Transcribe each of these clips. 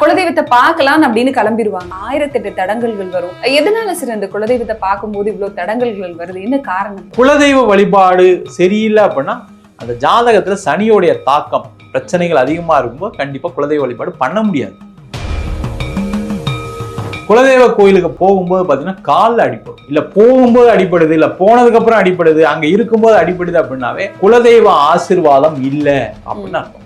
குலதெய்வத்தை பார்க்கலாம் அப்படின்னு கிளம்பிடுவாங்க. ஆயிரத்தெட்டு தடங்கல்கள் வரும். எதனால சார் இந்த குலதெய்வத்தை பார்க்கும்போது இவ்வளவு தடங்கல்கள் வருது? என்ன காரணம்? குலதெய்வ வழிபாடு சரியில்லை அப்படின்னா அந்த ஜாதகத்துல சனியோடைய தாக்கம் பிரச்சனைகள் அதிகமா இருக்கும்போது கண்டிப்பா குலதெய்வ வழிபாடு பண்ண முடியாது. குலதெய்வ கோயிலுக்கு போகும்போது பாத்தீங்கன்னா காலில் அடிப்படும். இல்ல போகும்போது அடிப்படுது இல்ல போனதுக்கு அப்புறம் அடிப்படுது அங்க இருக்கும்போது அடிப்படுது அப்படின்னாவே குலதெய்வ ஆசீர்வாதம் இல்லை அப்படின்னு அர்த்தம்.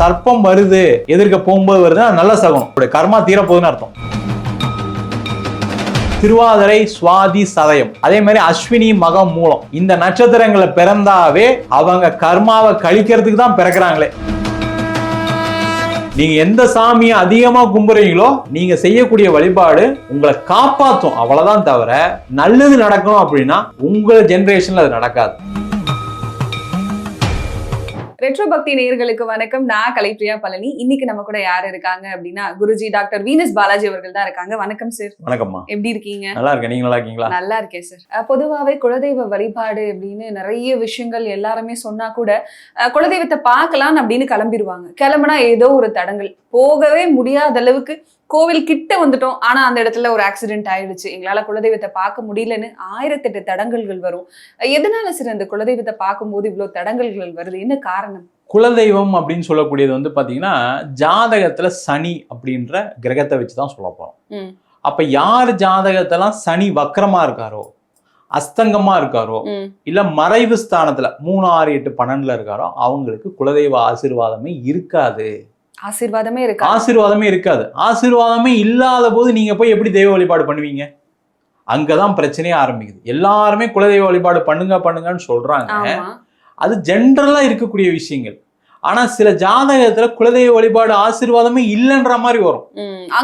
சர்ப்பம் வருது எதிர்க்க போகும்போது வருதுன்னா நல்ல சகுனம் உங்களுடைய கர்மா தீரப்போகுதுன்னு அர்த்தம். திருவாதிரை சுவாதி சதயம். அதே மாதிரி அஸ்வினி மகம் மூலம். இந்த நட்சத்திரங்களை பிறந்தாவே அவங்க கர்மாவை கழிக்கிறதுக்கு தான் பிறக்கிறாங்களே. நீங்க எந்த சாமியை அதிகமா கும்புறீங்களோ நீங்க செய்யக்கூடிய வழிபாடு உங்களை காப்பாத்தும். அவ்வளவுதான் தவிர நல்லது நடக்கணும் அப்படின்னா உங்க ஜெனரேஷன்ல அது நடக்காது. ரெட்ரோ பக்தி நேயர்களுக்கு வணக்கம். நான் கலைப்பிரியா பழனி. இன்னைக்கு நம்ம கூட யார் இருக்காங்க அப்படின்னா குருஜி டாக்டர் வீனஸ் பாலாஜி அவர்கள் தான் இருக்காங்க. வணக்கம் சார் வணக்கம்மா. எப்படி இருக்கீங்க? நல்லா இருக்கேன். நீங்க நல்லா இருக்கீங்களா? நல்லா இருக்கேன் சார் அஹ் பொதுவாவே குலதெய்வ வழிபாடு அப்படின்னு நிறைய விஷயங்கள் எல்லாருமே சொன்னா கூட குலதெய்வத்தை பார்க்கலாம் அப்படின்னு கிளம்பிடுவாங்க கிளம்புனா ஏதோ ஒரு தடங்கள். போகவே முடியாத அளவுக்கு கோவில் கிட்ட வந்துட்டோம். ஆனா அந்த இடத்துல ஒரு ஆக்சிடென்ட் ஆயிடுச்சு. எங்களால குலதெய்வத்தை பார்க்க முடியலன்னு ஆயிரத்தெட்டு தடங்கல்கள் வரும். எதனால சார் அந்த குலதெய்வத்தை பார்க்கும்போது இவ்வளவு தடங்கல்கள் வருது? என்ன காரணம்? குலதெய்வம் அப்படின்னு சொல்லக்கூடியது வந்து பாத்தீங்கன்னா ஜாதகத்துல சனி அப்படின்ற கிரகத்தை வச்சு தான் சொல்ல போறோம். ம். அப்ப யார் ஜாதகத்தெல்லாம் சனி வக்கரமா இருக்காரோ அஸ்தங்கமா இருக்காரோ இல்ல மறைவு ஸ்தானத்துல மூணு ஆறு எட்டு பன்னெண்டுல இருக்காரோ அவங்களுக்கு குலதெய்வ ஆசீர்வாதமே இருக்காது. ஆசீர்வாதமே இருக்கா? ஆசீர்வாதமே இருக்காது. ஆசீர்வாதமே இல்லாத போது நீங்க போய் எப்படி தெய்வ வழிபாடு பண்ணுவீங்க? அங்கதான் பிரச்சனையே ஆரம்பிக்குது. எல்லாருமே குலதெய்வ வழிபாடு பண்ணுங்க பண்ணுங்கன்னு சொல்றாங்க. அது ஜென்ரலா இருக்கக்கூடிய விஷயங்கள் ஆனா சில ஜாதகத்துல குலதெய்வ வழிபாடு ஆசீர்வாதமே இல்லைன்ற மாதிரி வரும் அங்கதான்.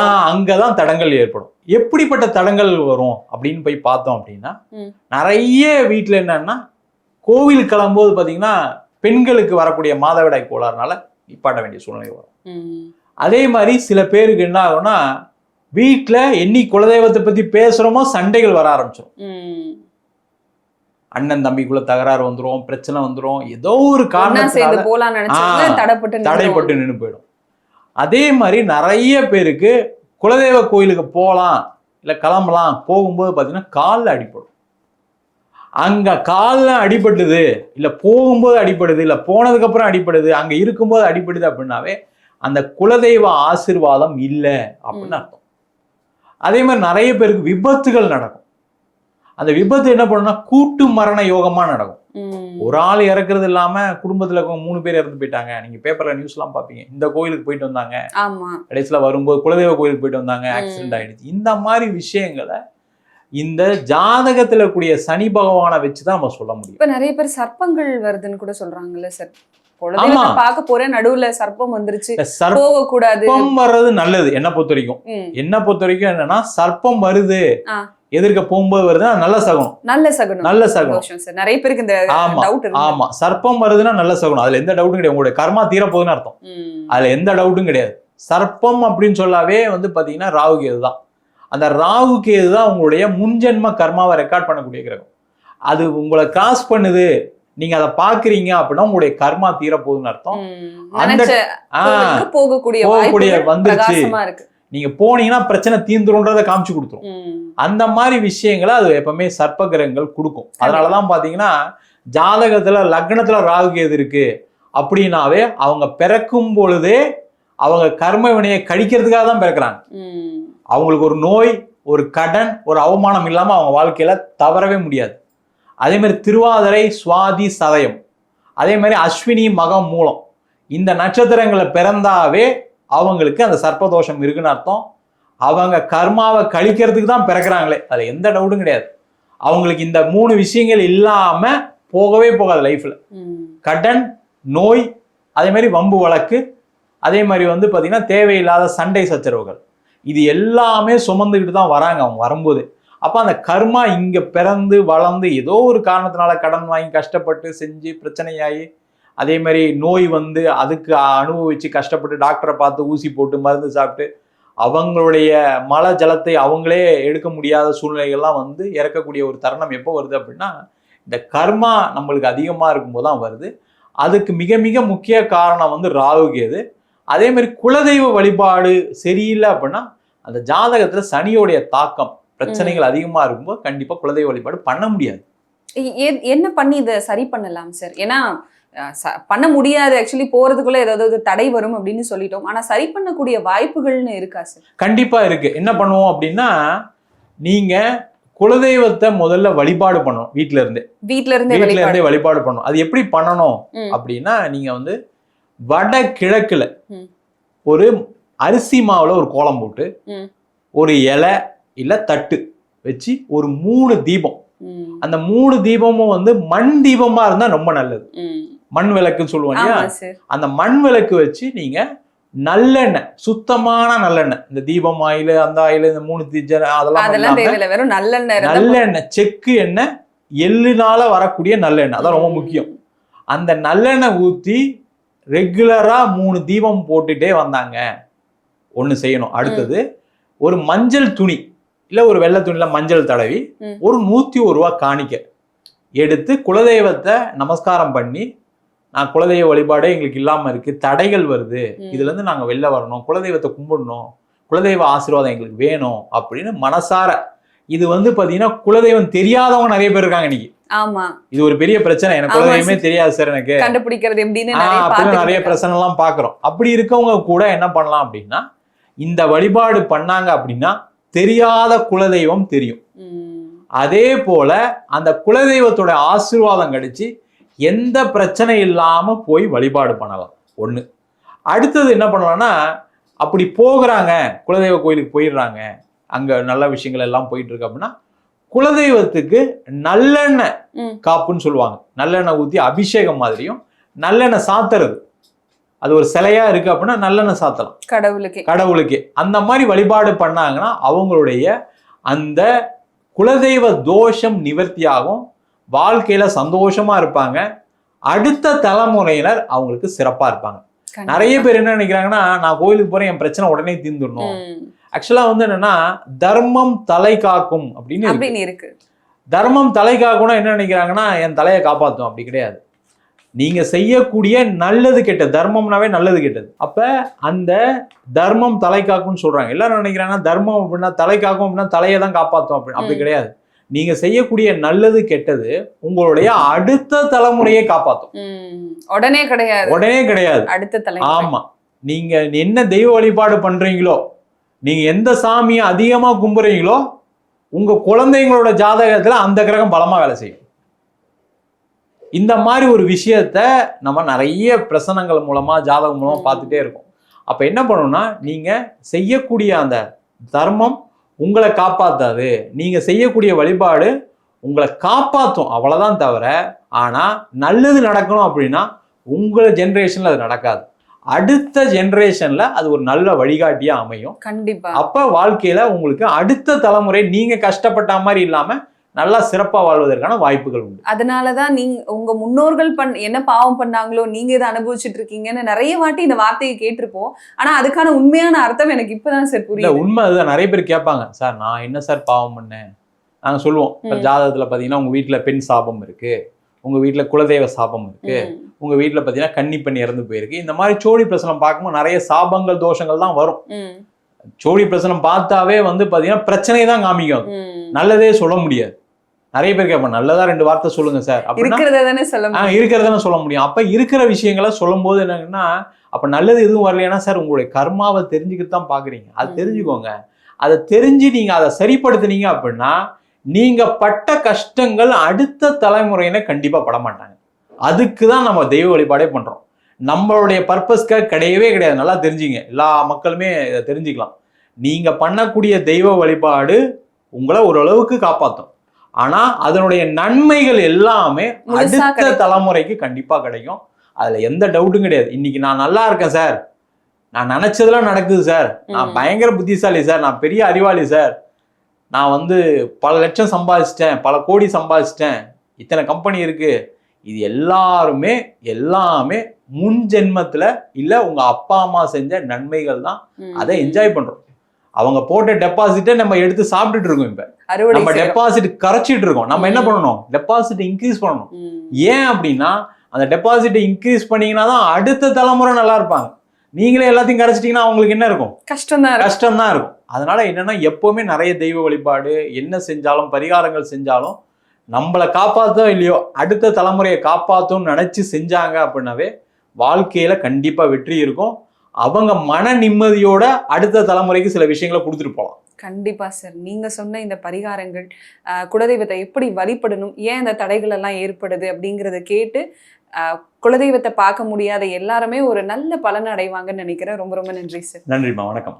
ஆஹ் அங்கதான் தடங்கள் ஏற்படும் எப்படிப்பட்ட தடங்கள் வரும் அப்படின்னு போய் பார்த்தோம் அப்படின்னா. நிறைய வீட்டுல என்னன்னா கோவில் கிளம்பும்போது பாத்தீங்கன்னா பெண்களுக்கு வரக்கூடிய மாதவிடாய் கோளாறுனால நிப்பாட்ட வேண்டிய சூழ்நிலை வரும் அதே மாதிரி சில பேருக்கு என்ன ஆகும்னா வீட்டுல என்னி குலதெய்வத்தை பத்தி பேசுறோமோ சண்டைகள் வர ஆரம்பிச்சிடும். அண்ணன் தம்பிக்குள்ள தகராறு வந்துரும் பிரச்சனை வந்துரும். ஏதோ ஒரு ஆ, தடைப்பட்டு நின்று போயிடும். அதே மாதிரி நிறைய பேருக்கு குலதெய்வ கோயிலுக்கு போகலாம் இல்லை கிளம்பலாம் போகும்போது பார்த்தீங்கன்னா காலில் அடிப்படும். அங்க காலில் அடிபடுது இல்லை போகும்போது அடிபடுது இல்லை போனதுக்கு அப்புறம் அடிபடுது அங்க இருக்கும்போது அடிபடுது அப்படின்னாவே அந்த குலதெய்வ ஆசீர்வாதம் இல்லை அப்படின்னு. அர்த்தம். அதே மாதிரி நிறைய பேருக்கு விபத்துகள் நடக்கும். அந்த விபத்து என்ன பண்ணுன்னா கூட்டு மரண யோகமா நடக்கும். ஒரு ஆள் இறக்குறது இல்லாம குடும்பத்துல இருக்கவங்க மூணு பேர் இறந்து போயிட்டாங்க. நீங்க பேப்பர்ல நியூஸ் எல்லாம் பாப்பீங்க. இந்த கோயிலுக்கு போயிட்டு வந்தாங்க. கடைசியில வரும்போது குலதெய்வ கோயிலுக்கு போயிட்டு வந்தாங்க. ஆக்சிடென்ட் ஆயிடுச்சு. இந்த மாதிரி விஷயங்களை இந்த ஜாதகத்துல கூடிய சனி பகவானை வச்சுதான் நம்ம சொல்ல முடியும். இப்ப நிறைய பேர் சர்ப்பங்கள் வருதுன்னு கூட சொல்றாங்கல்ல சார். பார்க்க போறேன் நடுவுல சர்ப்பம் வந்துருச்சு. சர்ப்பம் வர்றது நல்லது. என்ன பொறுத்த வரைக்கும். என்ன பொறுத்த வரைக்கும் என்னன்னா சர்ப்பம் வருது. எதிர்க்க போகும்போது வருதுன்னா நல்ல சகுனம். நல்ல சகுனம். நல்ல சகுனம். நிறைய பேருக்கு இந்த ஆமா டவுட் ஆமா. சர்ப்பம் வருதுன்னா நல்ல சகுனம். அதுல எந்த டவுட்டும் கிடையாது. உங்களுடைய கர்மா தீரப்போகுதுன்னு அர்த்தம். ம், அதுல எந்த டவுட்டும் கிடையாது. சர்ப்பம் அப்படின்னு சொல்லாவே வந்து பாத்தீங்கன்னா ராகு கேது தான். அந்த ராகு கேது தான் உங்களுடைய முன்ஜென்ம கர்மாவை ரெக்கார்ட் பண்ணக்கூடிய கிரகம். அது உங்களை கிராஸ் பண்ணுது. நீங்க அதை பாக்குறீங்க அப்படின்னா உங்களுடைய கர்மா தீரப்போகுதுன்னு அர்த்தம். ம். அந்த- போகக்கூடிய போகக்கூடிய வந்துருச்சு. நீங்க போனீங்கன்னா பிரச்சனை தீந்துருன்றதை காமிச்சு கொடுத்துரும். அந்த மாதிரி விஷயங்களை அது எப்பவுமே சர்ப்ப கிரகங்கள் கொடுக்கும் அதனாலதான் பாத்தீங்கன்னா ஜாதகத்துல லக்னத்துல ராகு கேது இருக்கு அப்படின்னாவே அவங்க பிறக்கும் பொழுதே அவங்க கர்ம வினையை கழிக்கிறதுக்காக தான் பிறக்கிறாங்க. அவங்களுக்கு ஒரு நோய் ஒரு கடன் ஒரு அவமானம் இல்லாம அவங்க வாழ்க்கையில தவறவே முடியாது. அதே மாதிரி திருவாதிரை சுவாதி சதயம். அதே மாதிரி அஸ்வினி மகம் மூலம். இந்த நட்சத்திரங்களை பிறந்தாவே அவங்களுக்கு அந்த சர்ப்பதோஷம் இருக்குன்னு அர்த்தம். அவங்க கர்மாவை கழிக்கிறதுக்கு தான் பிறக்கிறாங்களே. அதுல எந்த டவுட்டும் கிடையாது. அவங்களுக்கு இந்த மூணு விஷயங்கள் இல்லாம போகவே போகாது லைஃப்ல ம். கடன் நோய் அதே மாதிரி வம்பு வழக்கு அதே மாதிரி வந்து பார்த்தீங்கன்னா தேவையில்லாத சண்டை சச்சரவுகள். இது எல்லாமே சுமந்துக்கிட்டு தான் வராங்க அவங்க வரும்போது. அப்போ அந்த கர்மா இங்கே பிறந்து வளர்ந்து ஏதோ ஒரு காரணத்தினால கடன் வாங்கி கஷ்டப்பட்டு செஞ்சு பிரச்சனையாகி அதே மாதிரி நோய் வந்து அதுக்கு அனுபவிச்சு கஷ்டப்பட்டு டாக்டரை பார்த்து ஊசி போட்டு மருந்து சாப்பிட்டு அவங்களுடைய மல ஜலத்தை அவங்களே எடுக்க முடியாத சூழ்நிலைகள்லாம் வந்து இறக்கக்கூடிய ஒரு தருணம் எப்போ வருது அப்படின்னா இந்த கர்மா நம்மளுக்கு அதிகமாக இருக்கும்போது தான் வருது. அதுக்கு மிக மிக முக்கிய காரணம் வந்து ராகு கேது. அதே மாதிரி குலதெய்வ வழிபாடு சரியில்லை அப்படின்னா அந்த ஜாதகத்துல சனியோடைய தாக்கம் பிரச்சனைகள் அதிகமா இருக்கும்போது கண்டிப்பா குலதெய்வ வழிபாடு பண்ண முடியாது. என்ன பண்ணி இதை சரி பண்ணலாம் சார்? ஏன்னா பண்ண முடியாது. ஆக்சுவலி போறதுக்குள்ள ஏதாவது தடை வரும் அப்படின்னு சொல்லிட்டோம். ஆனா சரி பண்ணக்கூடிய வாய்ப்புகள்னு இருக்கா சார் கண்டிப்பா இருக்கு. என்ன பண்ணுவோம் அப்படின்னா நீங்க குலதெய்வத்தை முதல்ல வழிபாடு பண்ணணும் வீட்ல இருந்தே. வீட்ல இருந்தே வெளிப்பாடு இருந்தே வழிபாடு பண்ணணும். அது எப்படி பண்ணணும். அப்படின்னா நீங்க வந்து வட கிழக்குல. ஒரு அரிசி மாவுல ஒரு கோலம் போட்டு. ஒரு இலை இல்ல தட்டு வச்சு ஒரு மூணு தீபம். அந்த மூணு தீபமும் வந்து மண் தீபமா இருந்தா ரொம்ப நல்லது. மண் விளக்குன்னு சார் அந்த மண் விளக்கு வச்சு நீங்க நல்லெண்ணெய் சுத்தமான நல்லெண்ணெய். இந்த தீபம் ஆயில் அந்த ஆயில் இந்த மூணு தீஜ அதெல்லாம் வெறும் நல்லெண்ணெய் நல்லெண்ணெய் செக்கு எண்ணெய் எள்ளுனால வரக்கூடிய நல்லெண்ணெய். அதான் ரொம்ப. முக்கியம். அந்த நல்லெண்ணெய் ஊற்றி ரெகுலரா மூணு தீபம் போட்டுட்டே வந்தாங்க. ஒன்று செய்யணும். அடுத்தது ஒரு மஞ்சள் துணி இல்லை ஒரு வெள்ளை துணியில மஞ்சள் தடவி. ஒரு நூற்றி ஒரு ரூபா காணிக்க எடுத்து குலதெய்வத்தை நமஸ்காரம் பண்ணி நான் குலதெய்வ வழிபாடே எங்களுக்கு இல்லாமல் இருக்கு. தடைகள் வருது. இதுல இருந்து நாங்கள் வெளில வரணும். குலதெய்வத்தை கும்பிடணும். குலதெய்வ ஆசீர்வாதம் எங்களுக்கு வேணும் அப்படின்னு மனசார. இது வந்து பாத்தீங்கன்னா குலதெய்வம் தெரியாதவங்க நிறைய பேர் இருக்காங்க இன்னைக்கு. ஆமா. இது ஒரு பெரிய பிரச்சனை. எனக்கு குலதெய்வமே. தெரியாது சார் எனக்கு. கண்டுபிடிக்கிறது எப்படின்னு அப்படின்னு நிறைய பிரச்சனை எல்லாம் பாக்குறோம் அப்படி இருக்கவங்க கூட என்ன பண்ணலாம் அப்படின்னா இந்த வழிபாடு பண்ணாங்க அப்படின்னா தெரியாத குலதெய்வம் தெரியும். அதே போல அந்த குலதெய்வத்தோட ஆசீர்வாதம் கிடைச்சு எந்த பிரச்சனை இல்லாம போய் வழிபாடு பண்ணலாம். ஒண்ணு. அடுத்தது என்ன பண்ணலாம்னா அப்படி போகிறாங்க குலதெய்வ கோயிலுக்கு போயிடுறாங்க அங்க நல்ல விஷயங்கள் எல்லாம் போயிட்டு இருக்கு அப்படின்னா குலதெய்வத்துக்கு நல்லெண்ணெய். காப்புன்னு சொல்லுவாங்க. நல்லெண்ணெய் ஊத்தி அபிஷேகம் மாதிரியும் நல்லெண்ணெய் சாத்துறது. அது ஒரு சிலையா இருக்கு அப்படின்னா நல்லெண்ணெய் சாத்தலாம். கடவுளுக்கே. கடவுளுக்கு. அந்த மாதிரி வழிபாடு பண்ணாங்கன்னா அவங்களுடைய அந்த குலதெய்வ தோஷம் நிவர்த்தியாகும். வாழ்க்கையில சந்தோஷமா இருப்பாங்க. அடுத்த தலைமுறையினர் அவங்களுக்கு சிறப்பா இருப்பாங்க. நிறைய பேர் என்ன நினைக்கிறாங்கன்னா நான் கோயிலுக்கு போறேன் என் பிரச்சனை உடனே தீர்ந்துடணும். ம். ஆக்சுவலா வந்து என்னன்னா தர்மம் தலை காக்கும் அப்படின்னு இருக்கு. அப்படின்னு தர்மம் தலை காக்கணும் என்ன நினைக்கிறாங்கன்னா என் தலையை காப்பாத்தும். அப்படி கிடையாது. நீங்க செய்யக்கூடிய நல்லது கெட்டது தர்மம்னாவே நல்லது கெட்டது. அப்ப அந்த தர்மம் தலை காக்கும்னு சொல்றாங்க. எல்லாரும் நினைக்கிறாங்கன்னா தர்மம் அப்படின்னா தலை காக்கும் அப்படின்னா தலையை தான் காப்பாத்தும். அப்படி அப்படி. கிடையாது. நீங்க செய்யக்கூடிய நல்லது கெட்டது உங்களுடைய அடுத்த தலைமுறையை காப்பாத்தும். உடனே கிடையாது. உடனே கிடையாது. அடுத்த தலைமுறை. ஆமா. நீங்க என்ன தெய்வ வழிபாடு பண்றீங்களோ நீங்க எந்த சாமியை அதிகமா கும்புறீங்களோ உங்க குழந்தைங்களோட ஜாதகத்துல அந்த கிரகம் பலமா வேலை செய்யும். இந்த மாதிரி ஒரு விஷயத்த நம்ம நிறைய பிரசனங்கள் மூலமா ஜாதகம் மூலமா. பார்த்துட்டே இருக்கோம். அப்ப என்ன பண்ணணும்னா நீங்க செய்யக்கூடிய அந்த தர்மம் உங்களை காப்பாத்தாது. நீங்க செய்யக்கூடிய வழிபாடு உங்களை காப்பாத்தும். அவ்வளவுதான் தவிர ஆனா நல்லது நடக்கணும் அப்படின்னா உங்கள ஜெனரேஷன்ல அது நடக்காது. அடுத்த ஜெனரேஷன்ல அது ஒரு நல்ல வழிகாட்டியா அமையும். கண்டிப்பா. அப்ப வாழ்க்கையில உங்களுக்கு அடுத்த தலைமுறை நீங்க கஷ்டப்பட்ட மாதிரி இல்லாம நல்லா சிறப்பா வாழ்வதற்கான வாய்ப்புகள் உண்டு. அதனாலதான் நீங்க உங்க முன்னோர்கள் பண் என்ன பாவம் பண்ணாங்களோ நீங்க இதை அனுபவிச்சுட்டு இருக்கீங்கன்னு நிறைய வாட்டி இந்த வார்த்தையை கேட்டிருப்போம். ஆனா அதுக்கான உண்மையான அர்த்தம் எனக்கு இப்பதான் சார் புரியுது. உண்மை அதுதான். நிறைய பேர் கேட்பாங்க சார் நான் என்ன சார் பாவம் பண்ணேன்? நாங்க சொல்லுவோம். ஜாதகத்துல பாத்தீங்கன்னா உங்க வீட்டுல பெண் சாபம் இருக்கு. உங்க வீட்டுல குலதெய்வ சாபம் இருக்கு. உங்க வீட்டுல பாத்தீங்கன்னா கன்னி பெண் இறந்து போயிருக்கு. இந்த மாதிரி சோழி பிரசனம் பார்க்கும்போது நிறைய சாபங்கள் தோஷங்கள் தான் வரும். சோழி பிரசனம் பார்த்தாவே வந்து பாத்தீங்கன்னா பிரச்சனையை தான் காமிக்கும். நல்லதே சொல்ல முடியாது. நிறைய பேர் கேட்பாங்க நல்லதா ரெண்டு வார்த்தை சொல்லுங்க சார். அப்படின்னா இருக்கிறத தானே சொல்ல இருக்கிறதுன்னு சொல்ல முடியும். அப்ப இருக்கிற விஷயங்களை சொல்லும் போது என்னன்னா அப்ப நல்லது எதுவும் வரலைன்னா சார் உங்களுடைய கர்மாவை தெரிஞ்சுக்கிட்டு தான் பாக்குறீங்க. அது. தெரிஞ்சுக்கோங்க. அதை தெரிஞ்சு நீங்க அதை சரிப்படுத்துனீங்க அப்படின்னா நீங்க பட்ட கஷ்டங்கள் அடுத்த தலைமுறையின கண்டிப்பா பட மாட்டாங்க அதுக்கு தான் நம்ம தெய்வ வழிபாடே பண்றோம். நம்மளுடைய பர்பஸ்க்காக கிடையவே கிடையாது. நல்லா தெரிஞ்சுங்க. எல்லா மக்களுமே இதை தெரிஞ்சுக்கலாம். நீங்க பண்ணக்கூடிய தெய்வ வழிபாடு உங்களை ஓரளவுக்கு காப்பாற்றும் ஆனா அதனுடைய நன்மைகள் எல்லாமே அடுத்த. தலைமுறைக்கு கண்டிப்பா கிடைக்கும். அதுல எந்த டவுட்டும் கிடையாது. இன்னைக்கு நான் நல்லா இருக்கேன் சார் நான் நினைச்சதெல்லாம் நடக்குது சார் நான். பயங்கர புத்திசாலி சார் நான் பெரிய அறிவாளி சார் நான் வந்து பல லட்சம் சம்பாதிச்சிட்டேன் பல கோடி சம்பாதிச்சிட்டேன். இத்தனை கம்பெனி இருக்கு. இது எல்லாருமே எல்லாமே முன் ஜென்மத்துல இல்ல உங்க அப்பா அம்மா செஞ்ச நன்மைகள் தான். அதை என்ஜாய் பண்றோம். அவங்க போட்ட டெபாசிட்டை நம்ம எடுத்து சாப்பிட்டுட்டு இருக்கோம் இப்ப. நம்ம. டெபாசிட் கரைச்சிட்டு இருக்கோம். நம்ம என்ன. பண்ணணும்? டெபாசிட் இன்க்ரீஸ் பண்ணணும். ஏன் அப்படின்னா அந்த டெபாசிட்டை இன்க்ரீஸ் பண்ணீங்கன்னா தான் அடுத்த தலைமுறை நல்லா இருப்பாங்க. நீங்களே எல்லாத்தையும் கரைச்சிட்டீங்கன்னா அவங்களுக்கு என்ன இருக்கும்? கஷ்டம் தான் கஷ்டம் தான் இருக்கும். அதனால என்னன்னா எப்பவுமே நிறைய தெய்வ வழிபாடு என்ன செஞ்சாலும் பரிகாரங்கள் செஞ்சாலும் நம்மளை காப்பாற்றோ இல்லையோ அடுத்த தலைமுறையை காப்பாற்றோம்னு நினைச்சு செஞ்சாங்க அப்படின்னாவே வாழ்க்கையில கண்டிப்பா வெற்றி இருக்கும். அவங்க மன நிம்மதியோட அடுத்த தலைமுறைக்கு சில விஷயங்களை கொடுத்துட்டு போகலாம் கண்டிப்பா சார் நீங்க சொன்ன இந்த பரிகாரங்கள் குலதெய்வத்தை எப்படி வழிபடணும் ஏன் இந்த தடைகள் எல்லாம் ஏற்படுது அப்படிங்கறத கேட்டு குலதெய்வத்தை பார்க்க முடியாத எல்லாருமே ஒரு நல்ல பலன் அடைவாங்கன்னு நினைக்கிறேன். ரொம்ப ரொம்ப நன்றி சார் நன்றிம்மா. வணக்கம்.